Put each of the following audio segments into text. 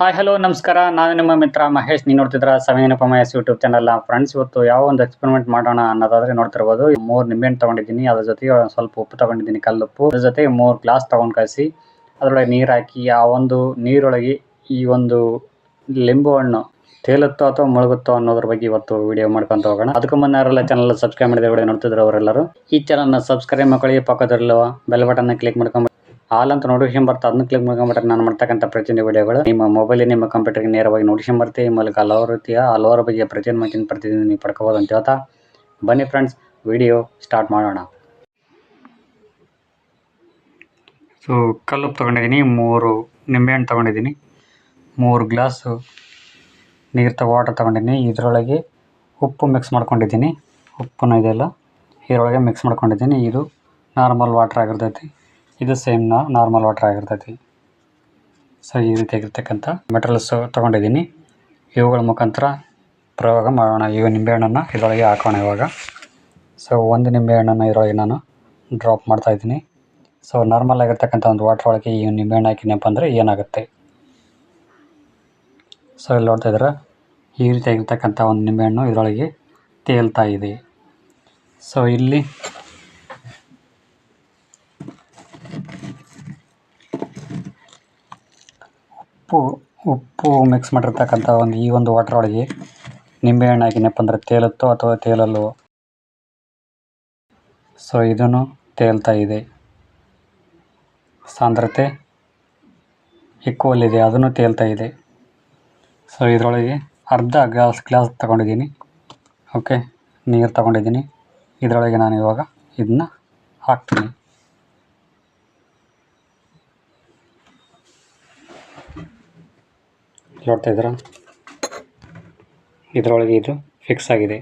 Hi hello ನಮಸ್ಕಾರ. ನಾನು ನಿಮ್ಮ ಮಿತ್ರ ಮಹೇಶ್. ನೀವು ನೋಡ್ತಿದ್ರ ಸವೇನ ಮಹೇಶ್ ಯೂಟ್ಯೂಬ್ ಚಾನಲ್ ಫ್ರೆಂಡ್ಸ್ ಇವತ್ತು ಯಾವ ಒಂದು ಎಕ್ಸ್ಪೆರಿಮೆಂಟ್ ಮಾಡೋಣ ಅನ್ನೋದಾದ್ರೆ ನೋಡ್ತಿರ್ಬೋದು. ಮೂರ್ ನಿಂಬೆಹಣ್ಣು ತಗೊಂಡಿದ್ದೀನಿ. ಅದ್ರ ಜೊತೆಗೆ ಸ್ವಲ್ಪ ಉಪ್ಪು ತಗೊಂಡಿದ್ದೀನಿ, ಕಲ್ಲುಪ್ಪು. ಅದ್ರ ಜೊತೆಗೆ ಮೂರ್ ಗ್ಲಾಸ್ ತಗೊಂಡ್ ಕಳಿಸಿ. ಅದರೊಳಗೆ ನೀರು ಹಾಕಿ, ಆ ಒಂದು ನೀರೊಳಗೆ ಈ ಒಂದು ಲಿಂಬು ಹಣ್ಣು ತೇಲುತ್ತೋ ಅಥವಾ ಮುಳುಗುತ್ತೋ ಅನ್ನೋದ್ರ ಬಗ್ಗೆ ಇವತ್ತು ವಿಡಿಯೋ ಮಾಡ್ಕೊಂತ ಹೋಗೋಣ. ಅದಕ್ಕೂ ಮುನ್ನ ಯಾರೆಲ್ಲ ಚಾನಲ್ ಸಬ್ಸ್ಕ್ರೈಬ್ ಮಾಡಿದ ನೋಡ್ತಿದ್ರು ಅವರೆಲ್ಲರೂ. ಈ ಚಾನಲ್ನ ಸಬ್ಸ್ಕ್ರೈಬ್ ಮಾಡ್ಕೊಳ್ಳಿ. ಪಕ್ಕದಲ್ಲಿರುವ ಬೆಲ್ ಬಟನ್ನ ಕ್ಲಿಕ್ ಮಾಡ್ಕೊಂಡು ಹಾಲ್ ಅಂತ ನೋಟಿಫಿಕೇಶನ್ ಬರ್ತಾ ಅದನ್ನ ಕ್ಲಿಕ್ ಮಾಡ್ಕೊಂಡ್ಬಿಟ್ರೆ ನಾನು ಮಾಡ್ತಕ್ಕಂಥ ಪ್ರತಿಯೊಂದು ವಿಡಿಯೋಗಳು. ನಿಮ್ಮ ಮೊಬೈಲ್ ನಿಮ್ಮ ಕಂಪ್ಯೂಟರ್ಗೆ ನೇರವಾಗಿ ನೋಟಿಫಿಕೇಶನ್ ಬರ್ತೀವಿ ಈ ಮೂಲಕ ಹಲವಾರು ರೀತಿಯ, ಹಲವಾರು ಬಗೆಯ ಪ್ರತಿಯೊಂದು ಮಾಹಿತಿನ ಪ್ರತಿದಿನ ನೀವು ಪಡ್ಕೋಬೋದು ಅಂತ ಹೇಳ್ತಾ. ಬನ್ನಿ ಫ್ರೆಂಡ್ಸ್ ವಿಡಿಯೋ ಸ್ಟಾರ್ಟ್ ಮಾಡೋಣ. ಸೊ ಕಲ್ಲು ತೊಗೊಂಡಿದ್ದೀನಿ, ಮೂರು ನಿಂಬೆಹಣ್ಣು ತೊಗೊಂಡಿದ್ದೀನಿ, ಮೂರು ಗ್ಲಾಸು ನೀರು ತಗೋ ವಾಟರ್ ತೊಗೊಂಡಿದ್ದೀನಿ. ಇದರೊಳಗೆ ಉಪ್ಪು ಮಿಕ್ಸ್ ಮಾಡ್ಕೊಂಡಿದ್ದೀನಿ. ಉಪ್ಪನ್ನು ಇದೆಲ್ಲ ಇದರೊಳಗೆ ಮಿಕ್ಸ್ ಮಾಡ್ಕೊಂಡಿದ್ದೀನಿ. ಇದು ನಾರ್ಮಲ್ ವಾಟ್ರ್ ಆಗಿರ್ತೈತಿ. ಇದು ಸೇಮ್ ನಾರ್ಮಲ್ ವಾಟರ್ ಆಗಿರ್ತೈತಿ. ಸೊ ಈ ರೀತಿಯಾಗಿರ್ತಕ್ಕಂಥ ಮೆಟೀರಿಯಲ್ಸ್ ತೊಗೊಂಡಿದ್ದೀನಿ. ಇವುಗಳ ಮುಖಾಂತರ ಪ್ರಯೋಗ ಮಾಡೋಣ. ಈಗ ನಿಂಬೆಹಣ್ಣನ್ನು ಇದರೊಳಗೆ ಹಾಕೋಣ ಇವಾಗ. ಸೊ ಒಂದು ನಿಂಬೆಹಣ್ಣನ್ನು ಇದರೊಳಗೆ ನಾನು ಡ್ರಾಪ್ ಮಾಡ್ತಾ ಇದ್ದೀನಿ. ಸೊ ನಾರ್ಮಲ್ ಆಗಿರ್ತಕ್ಕಂಥ ಒಂದು ವಾಟರ್ ಒಳಗೆ ಈ ನಿಂಬೆಹಣ್ಣು ಹಾಕಿನಪ್ಪ ಅಂದರೆ ಏನಾಗುತ್ತೆ? ಸೊ ಇಲ್ಲಿ ನೋಡ್ತಾ ಇದ್ರೆ ಈ ರೀತಿಯಾಗಿರ್ತಕ್ಕಂಥ ಒಂದು ನಿಂಬೆಹಣ್ಣು ಇದರೊಳಗೆ ತೇಲ್ತಾ ಇದೆ. ಸೊ ಇಲ್ಲಿ ಉಪ್ಪು ಉಪ್ಪು ಮಿಕ್ಸ್ ಮಾಡಿರ್ತಕ್ಕಂಥ ಒಂದು ಈ ಒಂದು ವಾಟರ್ ಒಳಗೆ ನಿಂಬೆಹಣ್ಣು ಹಾಕಿನಪ್ಪ ಅಂದ್ರೆ ತೇಲುತ್ತೋ ಅಥವಾ ತೇಲಲ್ವೋ ಸೊ ಇದನ್ನು ತೇಲ್ತಾ ಇದೆ. ಸಾಂದ್ರತೆ ಈಕ್ವಲ್ ಇದೆ, ಅದನ್ನು ತೇಲ್ತಾ ಇದೆ. ಸೊ ಇದರೊಳಗೆ ಅರ್ಧ ಗ್ಲಾಸ್ ಗ್ಲಾಸ್ ತಗೊಂಡಿದ್ದೀನಿ. ಓಕೆ ನೀರು ತಗೊಂಡಿದ್ದೀನಿ. ಇದರೊಳಗೆ ನಾನು ಇವಾಗ ಇದನ್ನ ಹಾಕ್ತೀನಿ. ನೋಡ್ತಾ ಇದ್ದೀರಾ? ಇದರೊಳಗೆ ಇದು ಫಿಕ್ಸ್ ಆಗಿದೆ.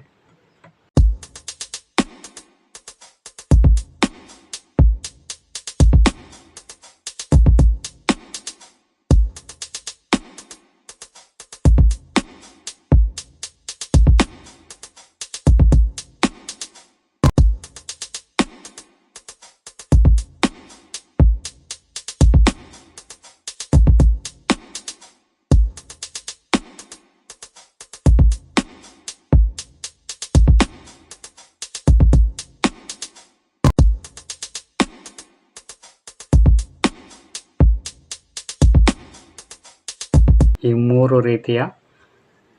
ಈ ಮೂರು ರೀತಿಯ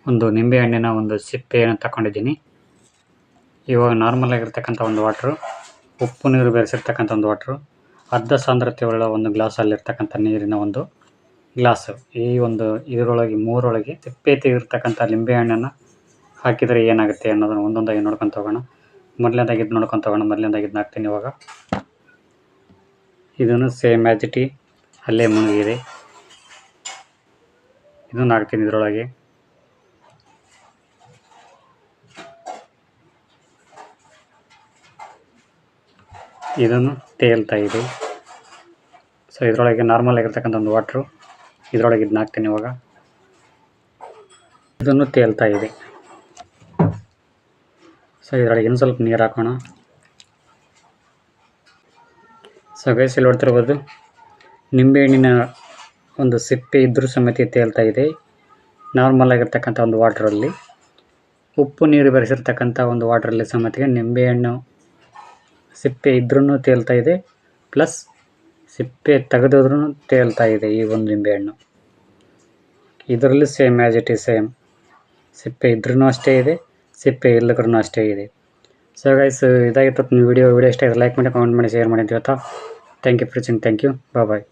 ಒಂದು ನಿಂಬೆಹಣ್ಣಿನ ಒಂದು ಸಿಪ್ಪೆಯನ್ನು ತಗೊಂಡಿದ್ದೀನಿ ಇವಾಗ ನಾರ್ಮಲ್ ಆಗಿರ್ತಕ್ಕಂಥ ಒಂದು ವಾಟ್ರು ಉಪ್ಪು ನೀರು ಬೆರೆಸಿರ್ತಕ್ಕಂಥ ಒಂದು ವಾಟ್ರು ಅರ್ಧ ಸಾಂದ್ರತೆ ಉಳ್ಳ ಒಂದು ಗ್ಲಾಸಲ್ಲಿರ್ತಕ್ಕಂಥ ನೀರಿನ ಒಂದು ಗ್ಲಾಸು ಈ ಒಂದು ಇದರೊಳಗೆ ಮೂರೊಳಗೆ ತಿಪ್ಪೆ ತೆಗೆದಿರ್ತಕ್ಕಂಥ ಲಿಂಬೆಹಣ್ಣನ್ನು ಹಾಕಿದರೆ ಏನಾಗುತ್ತೆ ಅನ್ನೋದನ್ನು ಒಂದೊಂದಾಗಿ ನೋಡ್ಕೊತ ಹೋಗೋಣ. ಮೊದಲನೇದಾಗಿ ಇದು ನೋಡ್ಕೊತ ಹೋಗೋಣ. ಮೊದಲನೇದಾಗಿ ಇದನ್ನ ಹಾಕ್ತೀನಿ ಇವಾಗ. ಇದನ್ನು ಸೇಮ್ ಆ್ಯಸ್ ಅಲ್ಲೇ ಮುಳುಗಿದೆ. ಇದನ್ನು ಹಾಕ್ತೀನಿ ಇದರೊಳಗೆ. ಇದನ್ನು ತೇಲ್ತಾ ಇದೆ. ಸೊ ಇದರೊಳಗೆ ನಾರ್ಮಲ್ ಆಗಿರ್ತಕ್ಕಂಥ ಒಂದು ವಾಟ್ರು ಇದರೊಳಗೆ ಇದನ್ನ ಹಾಕ್ತೀನಿ ಇವಾಗ. ಇದನ್ನು ತೇಲ್ತಾ ಇದೆ. ಸೊ ಇದರೊಳಗೆ ಇನ್ನು ಸ್ವಲ್ಪ ನೀರು ಹಾಕೋಣ. ಸೊ ಗೈಸ್ ಇಲ್ಲಿ ನೋಡ್ತಿರ್ಬೋದು ನಿಂಬೆಹಣ್ಣಿನ ಒಂದು ಸಿಪ್ಪೆ ಇದ್ದರೂ ಸಮೇತ ತೇಲ್ತಾ ಇದೆ. ನಾರ್ಮಲ್ ಆಗಿರ್ತಕ್ಕಂಥ ಒಂದು ವಾಟ್ರಲ್ಲಿ ಉಪ್ಪು ನೀರು ಬೆರೆಸಿರ್ತಕ್ಕಂಥ ಒಂದು ವಾಟ್ರಲ್ಲಿ ಸಮೇತ ನಿಂಬೆಹಣ್ಣು ಸಿಪ್ಪೆ ಇದ್ರೂ ತೇಲ್ತಾ ಇದೆ. ಪ್ಲಸ್ ಸಿಪ್ಪೆ ತೆಗೆದಿದ್ರೂ ತೇಲ್ತಾ ಇದೆ ಈ ಒಂದು ನಿಂಬೆಹಣ್ಣು. ಇದರಲ್ಲೂ same as it is same ಸಿಪ್ಪೆ ಇದ್ರೂ ಅಷ್ಟೇ ಇದೆ, ಸಿಪ್ಪೆ ಇಲ್ಲದ್ರೂ ಅಷ್ಟೇ ಇದೆ. ಸೊ ಗೈಸ್ ಇದಾಗಿತ್ತು. ವಿಡಿಯೋ ವಿಡಿಯೋ ಇಷ್ಟ ಲೈಕ್ ಮಾಡಿ ಕಮೆಂಟ್ ಮಾಡಿ ಶೇರ್ ಮಾಡಿ ಅಂತ ಹೇಳ್ತಾ. Thank you for thank you bye bye